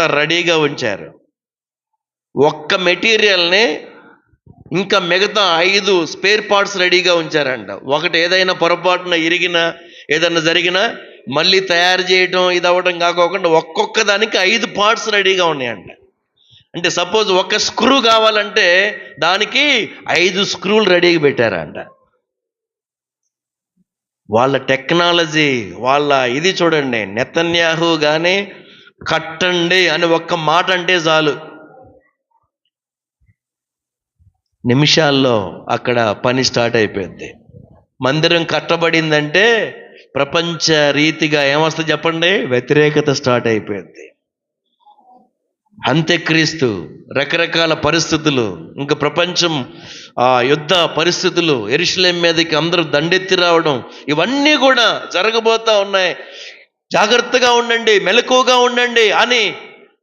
అంతా రెడీగా ఉంచారు. ఒక్క మెటీరియల్ని ఇంకా మిగతా ఐదు స్పేర్ పార్ట్స్ రెడీగా ఉంచారంట. ఒకటి ఏదైనా పొరపాటున ఇరిగినా ఏదైనా జరిగినా మళ్ళీ తయారు చేయటం ఇది అవ్వడం కాకోకుండా ఒక్కొక్క దానికి ఐదు పార్ట్స్ రెడీగా ఉన్నాయంట. అంటే సపోజ్ ఒక స్క్రూ కావాలంటే దానికి ఐదు స్క్రూలు రెడీగా పెట్టారంట. వాళ్ళ టెక్నాలజీ వాళ్ళ ఇది చూడండి నెతన్యాహు కానీ కట్టండి అని ఒక్క మాట అంటే చాలు. నిమిషాల్లో అక్కడ పని స్టార్ట్ అయిపోయింది. మందిరం కట్టబడిందంటే ప్రపంచ రీతిగా ఏమొస్తుంది చెప్పండి? వ్యతిరేకత స్టార్ట్ అయిపోయింది. అంత్యక్రీస్తు రకరకాల పరిస్థితులు ఇంకా ప్రపంచం ఆ యుద్ధ పరిస్థితులు ఎరుషులేం మీదకి అందరూ దండెత్తి రావడం ఇవన్నీ కూడా జరగబోతా ఉన్నాయి. జాగ్రత్తగా ఉండండి మెలకువగా ఉండండి అని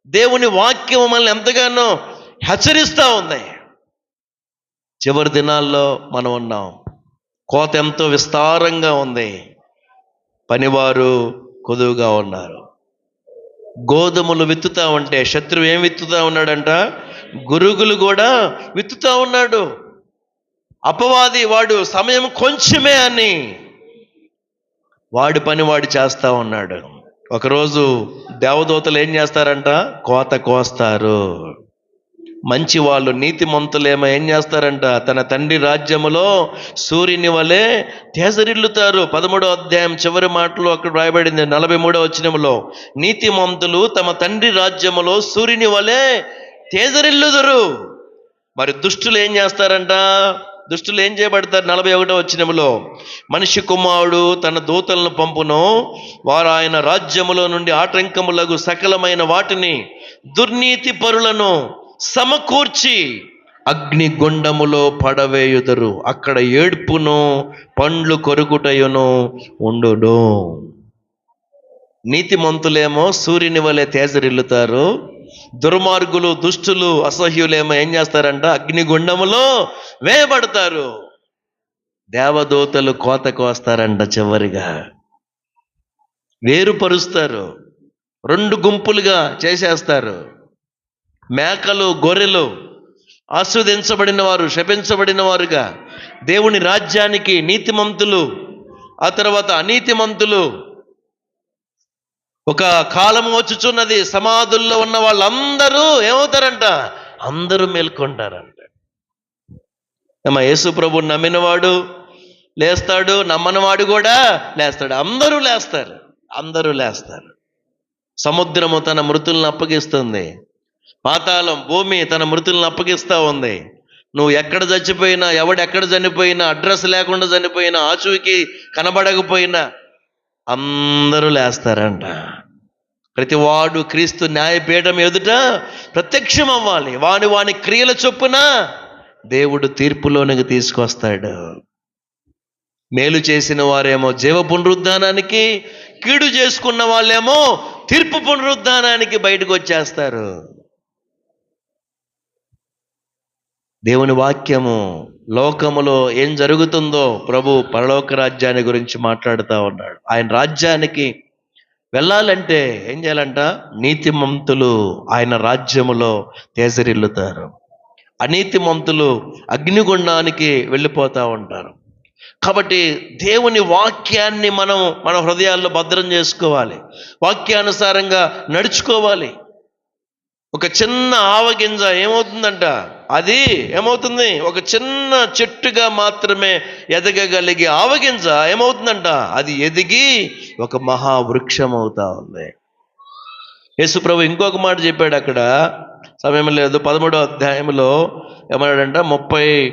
దేవుని వాక్యం మనల్ని ఎంతగానో హెచ్చరిస్తూ ఉంది. చివరి దినాల్లో మనం ఉన్నాం. కోత ఎంతో విస్తారంగా ఉంది. పనివారు కొదువుగా ఉన్నారు. గోధుమలు విత్తుతా ఉంటే శత్రువు ఏం విత్తుతా ఉన్నాడంట? గురుగులు కూడా విత్తుతా ఉన్నాడు. అపవాది వాడు సమయం కొంచెమే అని వాడి పని వాడు చేస్తా ఉన్నాడు. ఒకరోజు దేవదూతలు ఏం చేస్తారంట? కోత కోస్తారు. మంచి వాళ్ళు నీతిమంతులేమో ఏం చేస్తారంట? తన తండ్రి రాజ్యములో సూర్యుని వలె తేజరిల్లుతారు. పదమూడో అధ్యాయం చివరి మాటలో అక్కడ రాయబడింది నలభై మూడో వచనములో నీతిమంతులు తమ తండ్రి రాజ్యములో సూర్యుని వలె తేజరిల్లుదరు. మరి దుష్టులు ఏం చేస్తారంట? దుష్టులు ఏం చేయబడతారు? నలభై ఒకటో వచ్చినములో మనిషి కుమారుడు తన దూతలను పంపును వారు ఆయన రాజ్యములో నుండి ఆటంకములకు సకలమైన వాటిని దుర్నీతి పరులను సమకూర్చి అగ్నిగుండములో పడవేయుదరు. అక్కడ ఏడ్పును పండ్లు కొరుకుటయును ఉండును. నీతిమంతులేమో సూర్యుని వలె తేజరిల్లుతారు. దుర్మార్గులు దుష్టులు అసహ్యులేమో ఏం చేస్తారంట? అగ్నిగుండములో వేయబడతారు. దేవదూతలు కోత కోస్తారంట చివరిగా. వేరుపరుస్తారు. రెండు గుంపులుగా చేసేస్తారు. మేకలు గొర్రెలు ఆస్వాదించబడిన వారు శపించబడిన వారుగా దేవుని రాజ్యానికి నీతిమంతులు ఆ తర్వాత అనీతిమంతులు ఒక కాలము వచ్చుచున్నది. సమాధుల్లో ఉన్న వాళ్ళందరూ ఏమవుతారంట? అందరూ మేల్కొంటారంట. ఏమా యేసు ప్రభు నమ్మినవాడు లేస్తాడు నమ్మనివాడు కూడా లేస్తాడు. అందరూ లేస్తారు. అందరూ లేస్తారు. సముద్రము తన మృతులను అప్పగిస్తుంది. పాతాళం భూమి తన మృతులను అప్పగిస్తూ ఉంది. నువ్వు ఎక్కడ చచ్చిపోయినా ఎవడెక్కడ చనిపోయినా అడ్రస్ లేకుండా చనిపోయినా ఆచూకి కనబడకపోయినా అందరూ లేస్తారంట. ప్రతివాడు క్రీస్తు న్యాయపీఠం ఎదుట ప్రత్యక్షం అవ్వాలి వాని వాని క్రియల చొప్పున దేవుడు తీర్పులోనికి తీసుకొస్తాడు. మేలు చేసిన వారేమో జీవ పునరుద్ధానానికి కీడు చేసుకున్న వాళ్ళేమో తీర్పు పునరుద్ధానానికి బయటకు వచ్చేస్తారు. దేవుని వాక్యము లోకములో ఏం జరుగుతుందో ప్రభు పరలోక రాజ్యాన్ని గురించి మాట్లాడుతూ ఉన్నాడు. ఆయన రాజ్యానికి వెళ్ళాలంటే ఏం చేయాలంట? నీతిమంతులు ఆయన రాజ్యములో తేజరిల్లుతారు. అనీతిమంతులు అగ్నిగుండానికి వెళ్ళిపోతూ ఉంటారు. కాబట్టి దేవుని వాక్యాన్ని మనం మన హృదయాల్లో భద్రం చేసుకోవాలి. వాక్యానుసారంగా నడుచుకోవాలి. ఒక చిన్న ఆవగింజ ఏమవుతుందంట? అది ఏమవుతుంది? ఒక చిన్న చెట్టుగా మాత్రమే ఎదగగలిగే ఆవగింజ ఏమవుతుందంట? అది ఎదిగి ఒక మహావృక్షం అవుతా ఉంది. యేసుప్రభు ఇంకొక మాట చెప్పాడు అక్కడ. సమయం లేదు పదమూడో అధ్యాయంలో ఏమన్నాడంట? ముప్పై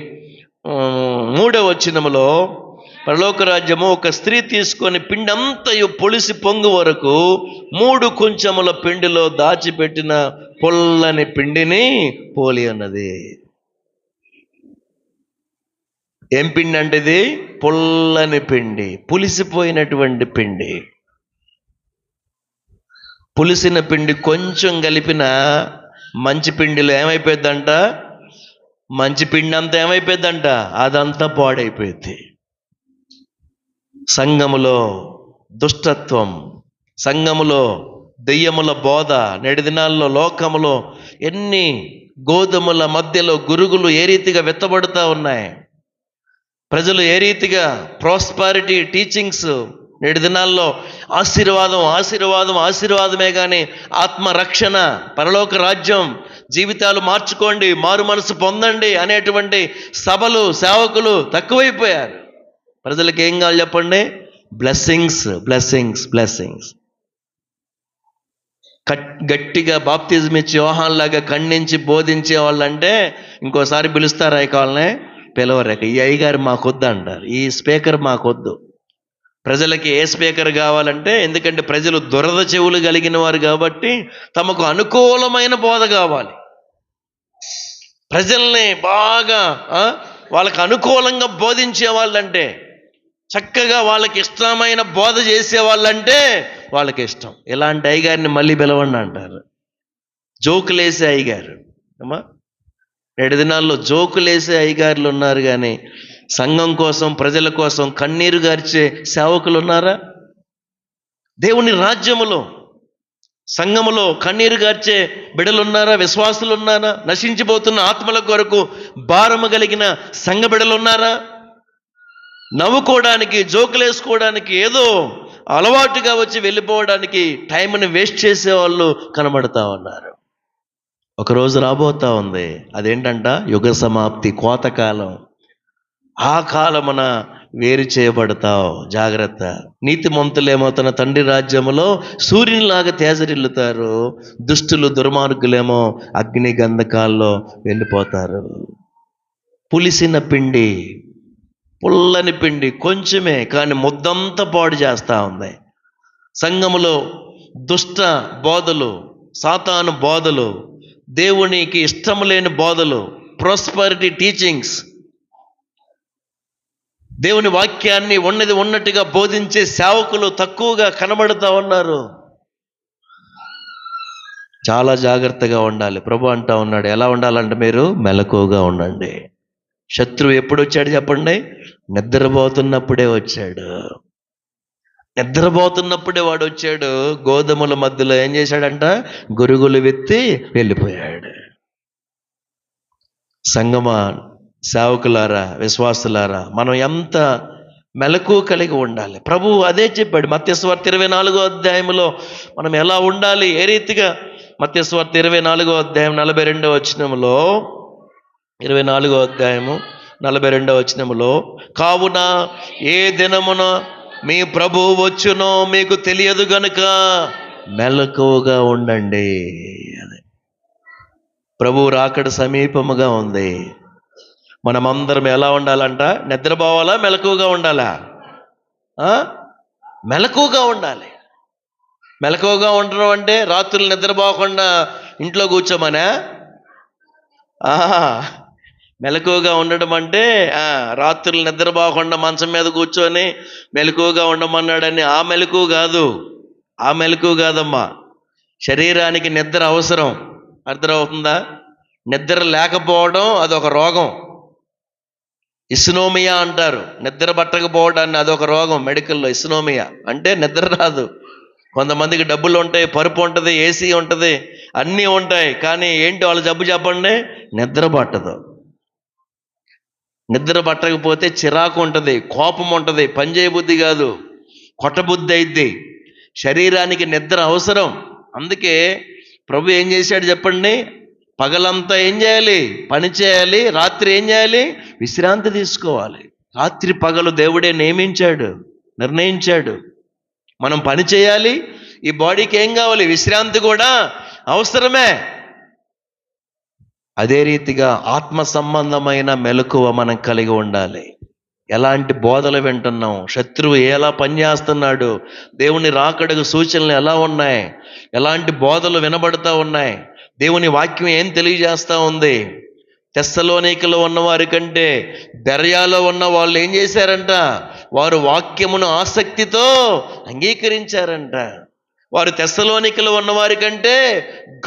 మూడవ వచ్చినములో పరలోక రాజ్యము ఒక స్త్రీ తీసుకొని పిండి అంతయు పొలిసి పొంగు వరకు మూడు కొంచెముల పిండిలో దాచిపెట్టిన పొల్లని పిండిని పోలి అన్నది ఏం పిండి అంటే ఇది? పొల్లని పిండి పులిసిపోయినటువంటి పిండి. పులిసిన పిండి కొంచెం కలిపిన మంచి పిండిలో ఏమైపోద్దంట మంచి పిండి అంతా ఏమైపోద్దంట అదంతా పాడైపోయింది సంఘములో దుష్టత్వం సంఘములో దెయ్యముల బోధ నేటి దినాల్లో లోకములో ఎన్ని గోధుమల మధ్యలో గురుగులు ఏ రీతిగా విత్తబడుతూ ఉన్నాయి? ప్రజలు ఏ రీతిగా ప్రాస్పారిటీ టీచింగ్స్ నేటి దినాల్లో ఆశీర్వాదం ఆశీర్వాదం ఆశీర్వాదమే కానీ ఆత్మరక్షణ పరలోక రాజ్యం జీవితాలు మార్చుకోండి మారు మనసు పొందండి అనేటువంటి సభలు సేవకులు తక్కువైపోయారు. ప్రజలకు ఏం కావాలి చెప్పండి? బ్లెస్సింగ్స్ బ్లెస్సింగ్స్ బ్లెస్సింగ్స్ కట్ గట్టిగా బాప్తిజం ఇచ్చి లాగా ఖండించి బోధించే వాళ్ళంటే ఇంకోసారి పిలుస్తారా ఈ కాలనే? పిలవరేక ఈ అయ్యగారు మాకొద్దు అంటారు. ఈ స్పీకర్ మాకొద్దు. ప్రజలకి ఏ స్పీకర్ కావాలంటే ఎందుకంటే ప్రజలు దురద చెవులు కలిగిన వారు కాబట్టి తమకు అనుకూలమైన బోధ కావాలి. ప్రజల్ని బాగా వాళ్ళకు అనుకూలంగా బోధించే వాళ్ళంటే చక్కగా వాళ్ళకి ఇష్టమైన బోధ చేసే వాళ్ళంటే వాళ్ళకి ఇష్టం. ఇలాంటి అయ్యగారిని మళ్ళీ పిలవండి అంటారు. జోకులేసే అయ్యగారు. అమ్మా నేడు దినాల్లో జోకులేసే అయ్యగారులు ఉన్నారు కానీ సంఘం కోసం ప్రజల కోసం కన్నీరు గార్చే సేవకులు ఉన్నారా? దేవుని రాజ్యములో సంఘములో కన్నీరు గార్చే బిడలున్నారా? విశ్వాసులున్నారా? విశ్వాసులు ఉన్నారా నశించిపోతున్న ఆత్మల కొరకు భారము కలిగిన సంఘ బిడలున్నారా? నవ్వుకోవడానికి జోకులేసుకోవడానికి ఏదో అలవాటుగా వచ్చి వెళ్ళిపోవడానికి టైంని వేస్ట్ చేసే వాళ్ళు కనబడతా ఉన్నారు. ఒకరోజు రాబోతా ఉంది. అదేంటంట? యుగ సమాప్తి కోతకాలం. ఆ కాలమున వేరు చేయబడతావు. జాగ్రత్త. నీతిమంతులేమో తన తండ్రి రాజ్యములో సూర్యునిలాగా తేజరిల్లుతారు. దుష్టులు దుర్మార్గులేమో అగ్ని గంధకాల్లో వెళ్ళిపోతారు. పులిసిన పిండి పుల్లని పిండి కొంచెమే కానీ ముద్దంతా పాడు చేస్తూ ఉంది. సంఘములో దుష్ట బోధలు సాతాను బోధలు దేవునికి ఇష్టం లేని బోధలు ప్రాస్పరిటీ టీచింగ్స్ దేవుని వాక్యాన్ని ఉన్నది ఉన్నట్టుగా బోధించే సేవకులు తక్కువగా కనబడుతూ ఉన్నారు. చాలా జాగ్రత్తగా ఉండాలి. ప్రభు అంటా ఉన్నాడు ఎలా ఉండాలంటే మీరు మెలకువగా ఉండండి. శత్రువు ఎప్పుడు వచ్చాడు చెప్పండి? నిద్రపోతున్నప్పుడే వచ్చాడు. నిద్రపోతున్నప్పుడే వాడు వచ్చాడు గోధుమల మధ్యలో ఏం చేశాడంట? గురుగులు వెత్తి వెళ్ళిపోయాడు. సంగమా సేవకులారా విశ్వాసులారా మనం ఎంత మెలకు కలిగి ఉండాలి? ప్రభువు అదే చెప్పాడు మత్స్యస్వార్త ఇరవై నాలుగో అధ్యాయంలో మనం ఎలా ఉండాలి? ఏ రీతిగా? మత్స్యస్వార్త ఇరవై నాలుగో అధ్యాయం నలభై రెండో వచనంలో ఇరవై నాలుగో అధ్యాయము నలభై రెండవ వచనములో కావున ఏ దినమున మీ ప్రభువు వచ్చునో మీకు తెలియదు గనుక మెలకువగా ఉండండి అని. ప్రభువు రాకడ సమీపముగా ఉంది. మనమందరం ఎలా ఉండాలంట? నిద్రపోవాలా? మెలకువగా ఉండాలా? మెలకువగా ఉండాలి. మెలకువగా ఉండడం అంటే రాత్రులు నిద్రపోకుండా ఇంట్లో కూర్చోమనే? ఆహా! మెలకువగా ఉండడం అంటే రాత్రులు రాత్రులు నిద్రపోకుండా మంచం మీద కూర్చొని మెలకువగా ఉండమన్నాడని ఆ మెలకు కాదు. ఆ మెలకు కాదమ్మా. శరీరానికి నిద్ర అవసరం. అర్థమవుతుందా? నిద్ర లేకపోవడం అదొక రోగం. ఇస్నోమియా అంటారు. నిద్ర పట్టకపోవడాన్ని అదొక రోగం మెడికల్లో ఇస్నోమియా. అంటే నిద్ర రాదు. కొంతమందికి డబ్బులు ఉంటాయి పరుపు ఉంటుంది ఏసీ ఉంటుంది అన్నీ ఉంటాయి. కానీ ఏంటి వాళ్ళ జబ్బు చెప్పండి? నిద్ర పట్టదు. నిద్ర పట్టకపోతే చిరాకు ఉంటుంది కోపం ఉంటుంది పని చేయబుద్ధి కాదు కొట్టబుద్ధి అయిద్ది. శరీరానికి నిద్ర అవసరం. అందుకే ప్రభు ఏం చేశాడు చెప్పండి? పగలంతా ఏం చేయాలి? పని చేయాలి రాత్రి ఏం చేయాలి? విశ్రాంతి తీసుకోవాలి. రాత్రి పగలు దేవుడే నియమించాడు నిర్ణయించాడు. మనం పని చేయాలి ఈ బాడీకి ఏం కావాలి? విశ్రాంతి కూడా అవసరమే. అదే రీతిగా ఆత్మ సంబంధమైన మెలకువ మనం కలిగి ఉండాలి. ఎలాంటి బోధలు వింటున్నాం? శత్రువు ఎలా పనిచేస్తున్నాడు దేవుని రాకడకు సూచనలు ఎలా ఉన్నాయి? ఎలాంటి బోధలు వినబడతా ఉన్నాయి? దేవుని వాక్యం ఏం తెలియజేస్తూ ఉంది? తెస్సలోనికలో ఉన్నవారి కంటే దర్యాలో ఉన్న వాళ్ళు ఏం చేశారంట? వారు వాక్యమును ఆసక్తితో అంగీకరించారంట. వారు తెస్సలోనికలు ఉన్నవారి కంటే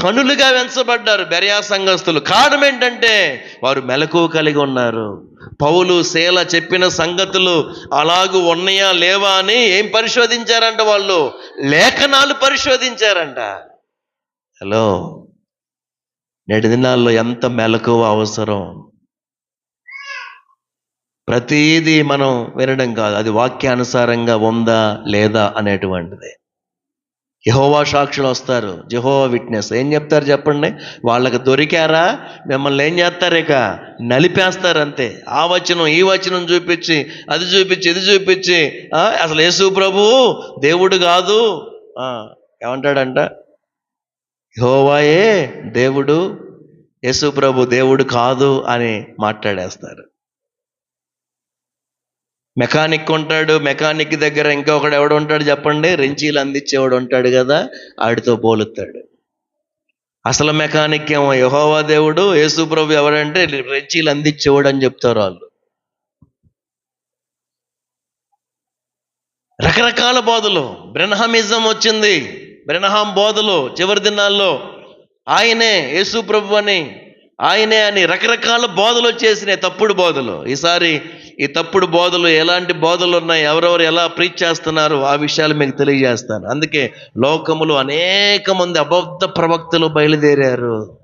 గనులుగా వెంచబడ్డారు బెరయా సంఘస్థులు. కారణం ఏంటంటే వారు మెలకు కలిగి ఉన్నారు. పౌలు శీల చెప్పిన సంగతులు అలాగూ ఉన్నాయా లేవా అని ఏం పరిశోధించారంట వాళ్ళు? లేఖనాలు పరిశోధించారంట. హలో నేటి దినాల్లో ఎంత మెలకువ అవసరం? ప్రతీది మనం వినడం కాదు. అది వాక్యానుసారంగా ఉందా లేదా అనేటువంటిది. యహోవా సాక్షులు వస్తారు. Jehovah witness. ఏం చెప్తారు చెప్పండి? వాళ్ళకి దొరికారా? మిమ్మల్ని ఏం చేస్తారు ఇక? నలిపేస్తారు అంతే. ఆ వచనం ఈ వచనం చూపించి అది చూపించి ఇది చూపించి అసలు యేసు ప్రభు దేవుడు కాదు. ఏమంటాడంట? యహోవాయే దేవుడు యేసు ప్రభు దేవుడు కాదు అని మాట్లాడేస్తారు. మెకానిక్ ఉంటాడు మెకానిక్ దగ్గర ఇంకొకడు ఎవడు ఉంటాడు చెప్పండి? రెంచీలు అందించేవాడు ఉంటాడు కదా ఆడితో పోలుతాడు అసలు మెకానిక్ ఏమో యహోవా దేవుడు యేసు ప్రభు ఎవరంటే రెంచీలు అందించేవాడు అని చెప్తారు వాళ్ళు. రకరకాల బోధలు. బ్రెన్హమిజం వచ్చింది. బ్రెన్హాం బోధలు చివరి దినాల్లో. ఆయనే యేసుప్రభు అని ఆయనే అని రకరకాల బోధలు వచ్చేసినాయి తప్పుడు బోధలు. ఈసారి ఈ తప్పుడు బోధలు ఎలాంటి బోధలు ఉన్నాయి? ఎవరెవరు ఎలా ప్రీచ్ చేస్తున్నారు? ఆ విషయాలు మీకు తెలియజేస్తాను. అందుకే లోకములు అనేక మంది అబద్ధ ప్రవక్తలు బయలుదేరారు.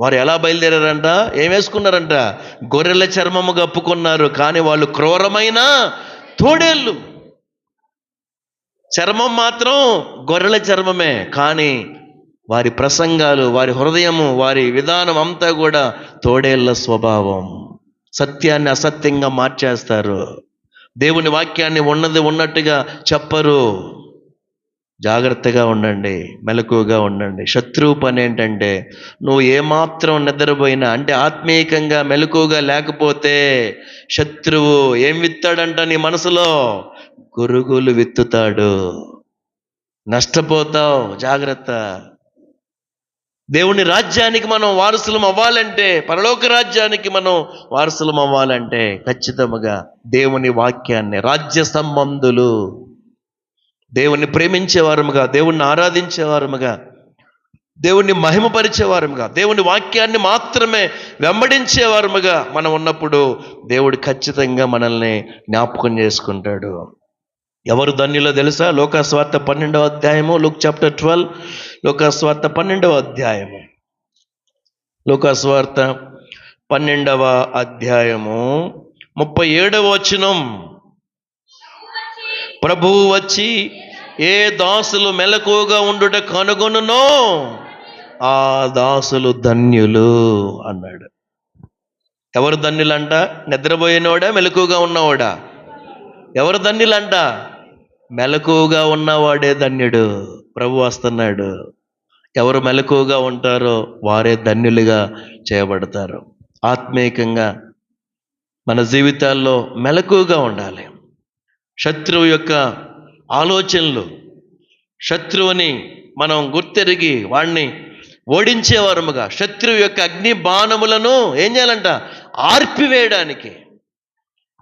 వారు ఎలా బయలుదేరారంట? ఏం వేసుకున్నారంట? గొర్రెల చర్మము కప్పుకున్నారు. కానీ వాళ్ళు క్రూరమైన తోడేళ్ళు. చర్మం మాత్రం గొర్రెల చర్మమే. కానీ వారి ప్రసంగాలు వారి హృదయము వారి విధానం అంతా కూడా తోడేళ్ళ స్వభావం. సత్యాన్ని అసత్యంగా మార్చేస్తారు. దేవుని వాక్యాన్ని ఉన్నది ఉన్నట్టుగా చెప్పరు. జాగ్రత్తగా ఉండండి మెలకుగా ఉండండి. శత్రువు పని ఏంటంటే నువ్వు ఏమాత్రం నిద్రపోయినా అంటే ఆత్మీయంగా మెలకుగా లేకపోతే శత్రువు ఏం విత్తాడంట నీ మనసులో? గురుగులు విత్తుతాడు. నష్టపోతావు జాగ్రత్త. దేవుని రాజ్యానికి మనం వారసులం అవ్వాలంటే పరలోక రాజ్యానికి మనం వారసులం అవ్వాలంటే ఖచ్చితంగా దేవుని వాక్యాన్ని రాజ్య సంబంధులు దేవుణ్ణి ప్రేమించేవారముగా దేవుణ్ణి ఆరాధించేవారముగా దేవుణ్ణి మహిమపరిచేవారముగా దేవుని వాక్యాన్ని మాత్రమే వెంబడించేవారముగా మనం ఉన్నప్పుడు దేవుడు ఖచ్చితంగా మనల్ని జ్ఞాపకం చేసుకుంటాడు. ఎవరు ధన్యులో తెలుసా? లోకాస్వార్త పన్నెండవ అధ్యాయము లుక్ చాప్టర్ ట్వెల్వ్. లోకాస్వార్త పన్నెండవ అధ్యాయము. లోకాస్వార్త పన్నెండవ అధ్యాయము ముప్పై ఏడవ వచనం. ప్రభువు వచ్చి ఏ దాసులు మెలకువగా ఉండుట కనుగొనునో ఆ దాసులు ధన్యులు అన్నాడు. ఎవరు ధన్యులంట? నిద్రపోయినోడా? మెలకువగా ఉన్నవాడా? ఎవరు ధన్యులంట? మెలకువగా ఉన్నవాడే ధన్యుడు ప్రభు వస్తున్నాడు. ఎవరు మెలకువగా ఉంటారో వారే ధన్యులుగా చేయబడతారు. ఆత్మీయంగా మన జీవితాల్లో మెలకువగా ఉండాలి. శత్రువు యొక్క ఆలోచనలు శత్రువుని మనం గుర్తెరిగి వాడిని ఓడించేవారముగా శత్రువు యొక్క అగ్ని బాణములను ఏం చేయాలంట? ఆర్పివేయడానికి.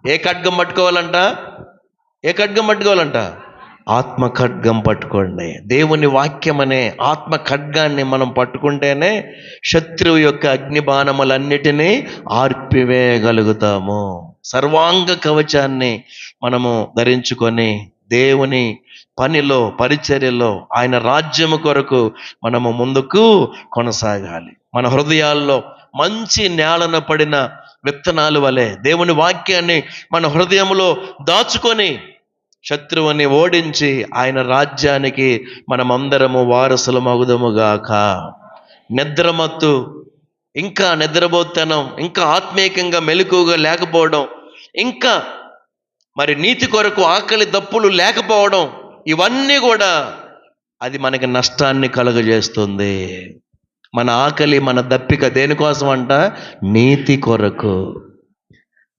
ఏ ఖడ్గం పట్టుకోవాలంట? ఏ ఖడ్గం పట్టుకోవాలంట? ఆత్మ ఖడ్గం పట్టుకోండి. దేవుని వాక్యం అనే ఆత్మ ఖడ్గాన్ని మనం పట్టుకుంటేనే శత్రువు యొక్క అగ్ని బాణములన్నిటినీ ఆర్పివేయగలుగుతాము. సర్వాంగ కవచాన్ని మనము ధరించుకొని దేవుని పనిలో పరిచర్యలో ఆయన రాజ్యము కొరకు మనము ముందుకు కొనసాగాలి. మన హృదయాల్లో మంచి నేలన పడిన విత్తనాలు వలె దేవుని వాక్యాన్ని మన హృదయంలో దాచుకొని శత్రువుని ఓడించి ఆయన రాజ్యానికి మనమందరము వారసులమగుదముగాక. నిద్రమత్తు ఇంకా నిద్రపోతనం ఇంకా ఆత్మీయంగా మెలకుగా లేకపోవడం ఇంకా మరి నీతి కొరకు ఆకలి దప్పులు లేకపోవడం ఇవన్నీ కూడా అది మనకి నష్టాన్ని కలుగజేస్తుంది. మన ఆకలి మన దప్పిక దేనికోసం అంట నీతి కొరకు.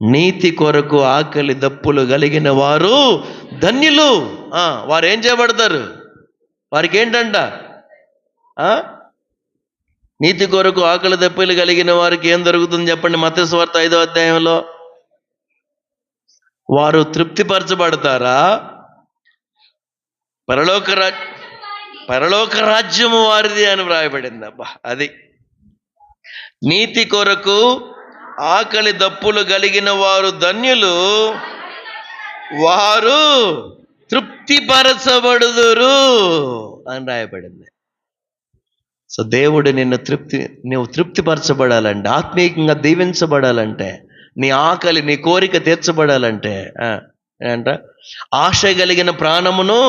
నీతి కొరకు ఆకలి దప్పులు కలిగిన వారు ధన్యులు. వారు ఏం చేయబడతారు? వారికి ఏంటంట ఆ? నీతి కొరకు ఆకలి దప్పులు కలిగిన వారికి ఏం దొరుకుతుంది చెప్పండి మతస్వార్త ఐదో అధ్యాయంలో? వారు తృప్తిపరచబడతారా? పరలోక పరలోక రాజ్యము వారిది అని వ్రాయబడింది అబ్బా అది. నీతి కొరకు ఆకలి దప్పులు కలిగిన వారు ధన్యులు వారు తృప్తిపరచబడుదురు అని రాయబడింది సో దేవుడు నిన్ను తృప్తి నువ్వు తృప్తిపరచబడాలంటే ఆత్మీయంగా దీవించబడాలంటే నీ ఆకలి నీ కోరిక తీర్చబడాలంటే ఆ, ఆశ కలిగిన ప్రాణమును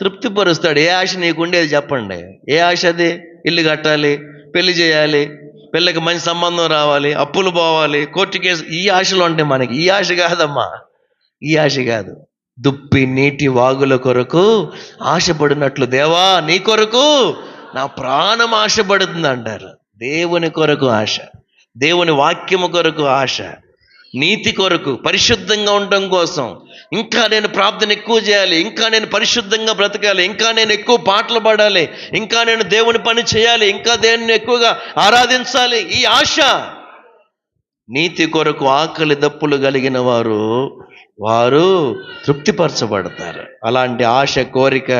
తృప్తిపరుస్తాడు. ఏ ఆశ నీకుండేది చెప్పండి. ఏ ఆశ అది? ఇల్లు కట్టాలి పెళ్ళి చేయాలి పిల్లకి మంచి సంబంధం రావాలి అప్పులు పోవాలి కోర్టు కేసు. ఈ ఆశలు ఉంటాయి మనకి. ఈ ఆశ కాదమ్మా. ఈ ఆశ కాదు. దుప్పి నీటి వాగుల కొరకు ఆశపడినట్లు దేవా నీ కొరకు నా ప్రాణం ఆశపడుతుంది అంటారు దేవుని కొరకు ఆశ. దేవుని వాక్యము కొరకు ఆశ. నీతి కొరకు పరిశుద్ధంగా ఉండటం కోసం. ఇంకా నేను ప్రార్థన ఎక్కువ చేయాలి ఇంకా నేను పరిశుద్ధంగా బ్రతకాలి ఇంకా నేను ఎక్కువ పాటలు పాడాలి ఇంకా నేను దేవుని పని చేయాలి ఇంకా దేవుని ఎక్కువగా ఆరాధించాలి. ఈ ఆశ. నీతి కొరకు ఆకలి దప్పులు కలిగిన వారు వారు తృప్తిపరచబడతారు. అలాంటి ఆశ కోరిక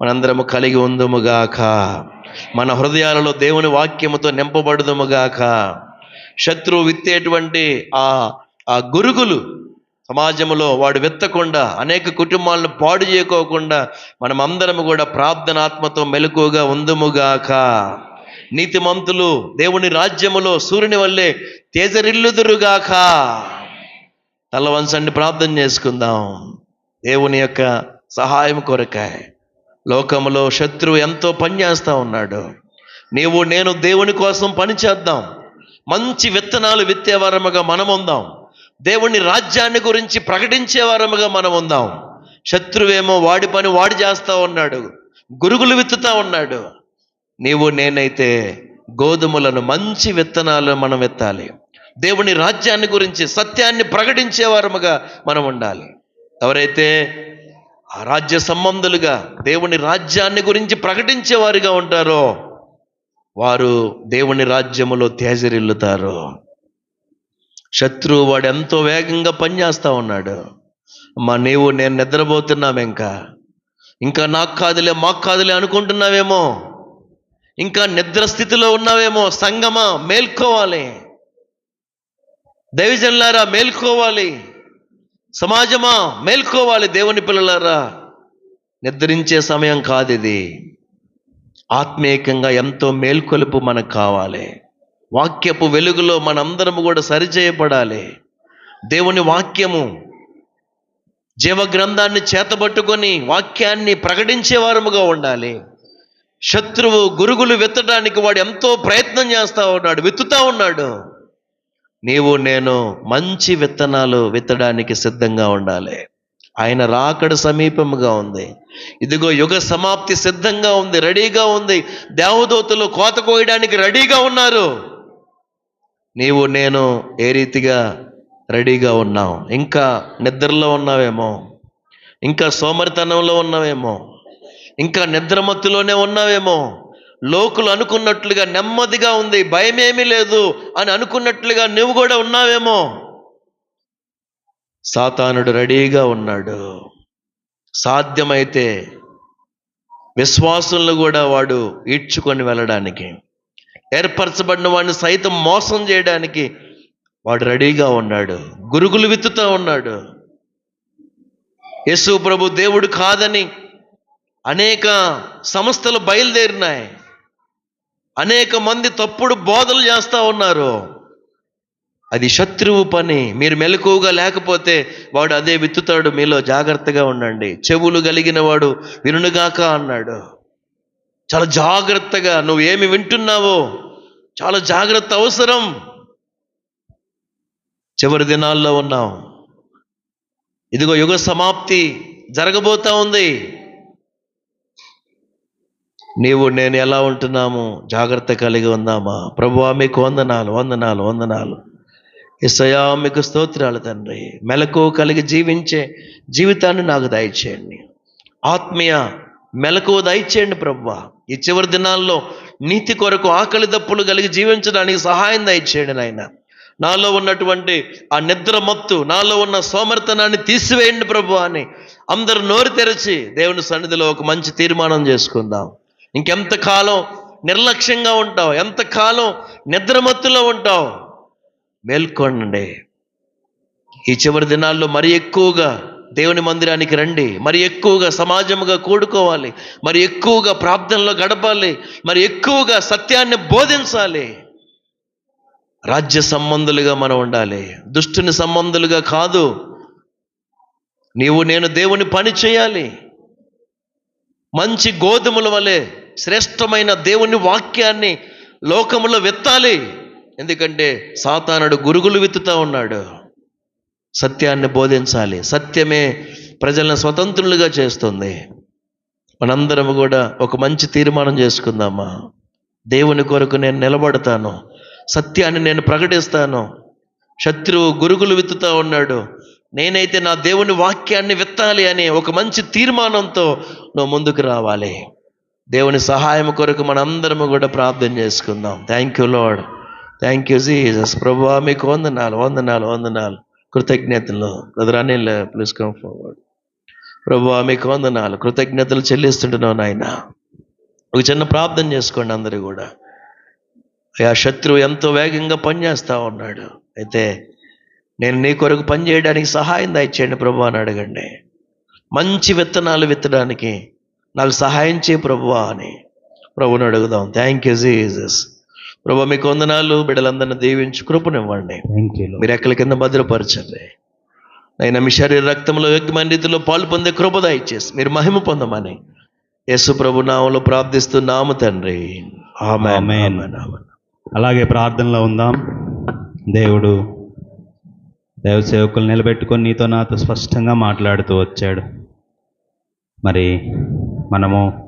మనందరము కలిగి ఉందముగాక మన హృదయాలలో దేవుని వాక్యముతో నింపబడదుముగాక శత్రువు విత్తేటువంటి ఆ ఆ గురుగులు సమాజంలో వాడు విత్తకుండా అనేక కుటుంబాలను పాడు చేయకోకుండా మనం అందరం కూడా ప్రార్థనాత్మతో మెలకుగా ఉందుముగాక. నీతిమంతులు దేవుని రాజ్యములో సూర్యుని వల్లే తేజరిల్లుదురుగాక. తల ప్రార్థన చేసుకుందాం. దేవుని యొక్క సహాయం కొరకాయ లోకములో శత్రువు ఎంతో పనిచేస్తూ ఉన్నాడు. నీవు నేను దేవుని కోసం పని చేద్దాం. మంచి విత్తనాలు విత్తేవారముగా మనం ఉందాం. దేవుని రాజ్యాన్ని గురించి ప్రకటించే వారముగా మనం ఉందాం. శత్రువేమో వాడి పని వాడి చేస్తా ఉన్నాడు. గురుగులు విత్తుతా ఉన్నాడు. నీవు నేనైతే గోధుమలను మంచి విత్తనాలు మనం విత్తాలి. దేవుని రాజ్యాన్ని గురించి సత్యాన్ని ప్రకటించే వారముగా మనం ఉండాలి. ఎవరైతే ఆ రాజ్య సంబంధులుగా దేవుని రాజ్యాన్ని గురించి ప్రకటించే వారిగా ఉంటారో వారు దేవుని రాజ్యములో తేజరిల్లుతారు. శత్రువు వాడు ఎంతో వేగంగా పనిచేస్తూ ఉన్నాడు. అమ్మా నీవు నేను నిద్రపోతున్నాం ఇంకా. ఇంకా నాకు కాదులే మాకు కాదులే అనుకుంటున్నావేమో. ఇంకా నిద్ర స్థితిలో ఉన్నావేమో సంగమా మేల్కోవాలి. దైవజనులారా మేల్కోవాలి. సమాజమా మేల్కోవాలి దేవుని పిల్లలారా. నిద్రించే సమయం కాదు ఇది ఆత్మీయంగా ఎంతో మేల్కొలుపు మనకు కావాలి. వాక్యపు వెలుగులో మనందరము కూడా సరిచేయబడాలి. దేవుని వాక్యము జీవ గ్రంథాన్ని చేతబట్టుకొని వాక్యాన్ని ప్రకటించే వారముగా ఉండాలి. శత్రువు గురుగులు విత్తడానికి వాడు ఎంతో ప్రయత్నం చేస్తూ ఉన్నాడు విత్తుతా ఉన్నాడు. నీవు నేను మంచి విత్తనాలు విత్తడానికి సిద్ధంగా ఉండాలి. ఆయన రాకడ సమీపముగా ఉంది. ఇదిగో యుగ సమాప్తి సిద్ధంగా ఉంది రెడీగా ఉంది. దేవదూతలు కోత కోయడానికి రెడీగా ఉన్నారు. నీవు నేను ఏ రీతిగా రెడీగా ఉన్నాం ఇంకా నిద్రలో ఉన్నావేమో? ఇంకా సోమరితనంలో ఉన్నావేమో? ఇంకా నిద్రమత్తులోనే ఉన్నావేమో? లోకులు అనుకున్నట్లుగా నెమ్మదిగా ఉంది భయమేమీ లేదు అని అనుకున్నట్లుగా నువ్వు కూడా ఉన్నావేమో? సాతానుడు రెడీగా ఉన్నాడు. సాధ్యమైతే విశ్వాసులను కూడా వాడు ఈడ్చుకొని వెళ్ళడానికి. ఏర్పరచబడిన వాడిని సైతం మోసం చేయడానికి వాడు రెడీగా ఉన్నాడు. గురుగులు విత్తుతూ ఉన్నాడు. యేసు ప్రభు దేవుడు కాదని అనేక సంస్థలు బయలుదేరినాయి. అనేక మంది తప్పుడు బోధలు చేస్తూ ఉన్నారు. అది శత్రువు పని. మీరు మెలకువగా లేకపోతే వాడు అదే విత్తుతాడు. మీలో జాగ్రత్తగా ఉండండి. చెవులు కలిగిన వాడు వినుగాక అన్నాడు. చాలా జాగ్రత్తగా నువ్వు ఏమి వింటున్నావో చాలా జాగ్రత్త అవసరం. చివరి దినాల్లో ఉన్నాం. ఇదిగో యుగ సమాప్తి జరగబోతా ఉంది. నీవు నేను ఎలా ఉంటున్నాము? జాగ్రత్త కలిగి ఉందామా? ప్రభువా మీకు వందనాలు వందనాలు వందనాలు. ఇసయా మీకు స్తోత్రాలు తండ్రి. మెలకు కలిగి జీవించే జీవితాన్ని నాకు దయచేయండి. ఆత్మీయ మెలకు దయచేయండి ప్రభు ఈ చివరి దినాల్లో నీతి కొరకు ఆకలి దప్పులు కలిగి జీవించడానికి సహాయం దయచేయండి నాయన. నాలో ఉన్నటువంటి ఆ నిద్ర మత్తు నాలో ఉన్న సోమర్తనాన్ని తీసివేయండి ప్రభు అని అందరు నోరు తెరచి దేవుని సన్నిధిలో ఒక మంచి తీర్మానం చేసుకుందాం. ఇంకెంతకాలం నిర్లక్ష్యంగా ఉంటావు ఎంతకాలం నిద్రమత్తులో ఉంటావు? మేల్కొనండి. ఈ చివరి దినాల్లో మరి ఎక్కువగా దేవుని మందిరానికి రండి. మరి ఎక్కువగా సమాజముగా కూడుకోవాలి. మరి ఎక్కువగా ప్రార్థనలో గడపాలి. మరి ఎక్కువగా సత్యాన్ని బోధించాలి. రాజ్య సంబంధులుగా మనం ఉండాలి. దుష్టుని సంబంధులుగా కాదు. నీవు నేను దేవుని పని చేయాలి. మంచి గోధుమల వలె శ్రేష్టమైన దేవుని వాక్యాన్ని లోకములో విత్తాలి. ఎందుకంటే సాతానుడు గురుగులు విత్తుతా ఉన్నాడు. సత్యాన్ని బోధించాలి. సత్యమే ప్రజలను స్వతంత్రులుగా చేస్తుంది. మనందరం కూడా ఒక మంచి తీర్మానం చేసుకుందామా? దేవుని కొరకు నేను నిలబడతాను. సత్యాన్ని నేను ప్రకటిస్తాను. శత్రువు గురుగులు విత్తుతా ఉన్నాడు. నేనైతే నా దేవుని వాక్యాన్ని విత్తాలి అని ఒక మంచి తీర్మానంతో నువ్వు ముందుకు రావాలి. దేవుని సహాయం కొరకు మనందరము కూడా ప్రార్థన చేసుకుందాం. Thank you lord thank you Jesus ప్రభు మీకు వందనాలు వందనాలు వందనాలు. కృతజ్ఞతలు. Brother Anil please come forward ప్రభు మీకు వందనాలు. కృతజ్ఞతలు చెల్లిస్తుంటున్నావు నాయన. ఒక చిన్న ప్రార్థన చేసుకోండి అందరూ కూడా. ఆ శత్రువు ఎంతో వేగంగా పనిచేస్తూ ఉన్నాడు. అయితే నేను నీ కొరకు పని చేయడానికి సహాయం దయచేయండి ప్రభు అని అడగండి. మంచి విత్తనాలు విత్తడానికి నాకు సహాయం చేయ ప్రభు అని. ప్రభుని అడుగుదాం. థ్యాంక్ యూ జీజస్ ప్రభు మీకు వందనాలు బిడ్డలందరినీ దీవించి కృపనివ్వండి. మీరు ఎక్కల కింద భద్రపరచండి. అయినా మీ శరీర రక్తంలో వ్యక్తమైన రీతిలో పాలు పొందే కృప దయచేసి మీరు మహిమ పొందమని యేసు ప్రభు నామంలో ప్రార్థిస్తున్నాము తండ్రి. అలాగే ప్రార్థనలో ఉందాం. దేవుడు దైవ సేవకులు నిలబెట్టుకొని నీతో నాతో స్పష్టంగా మాట్లాడుతూ వచ్చాడు. మరి మనము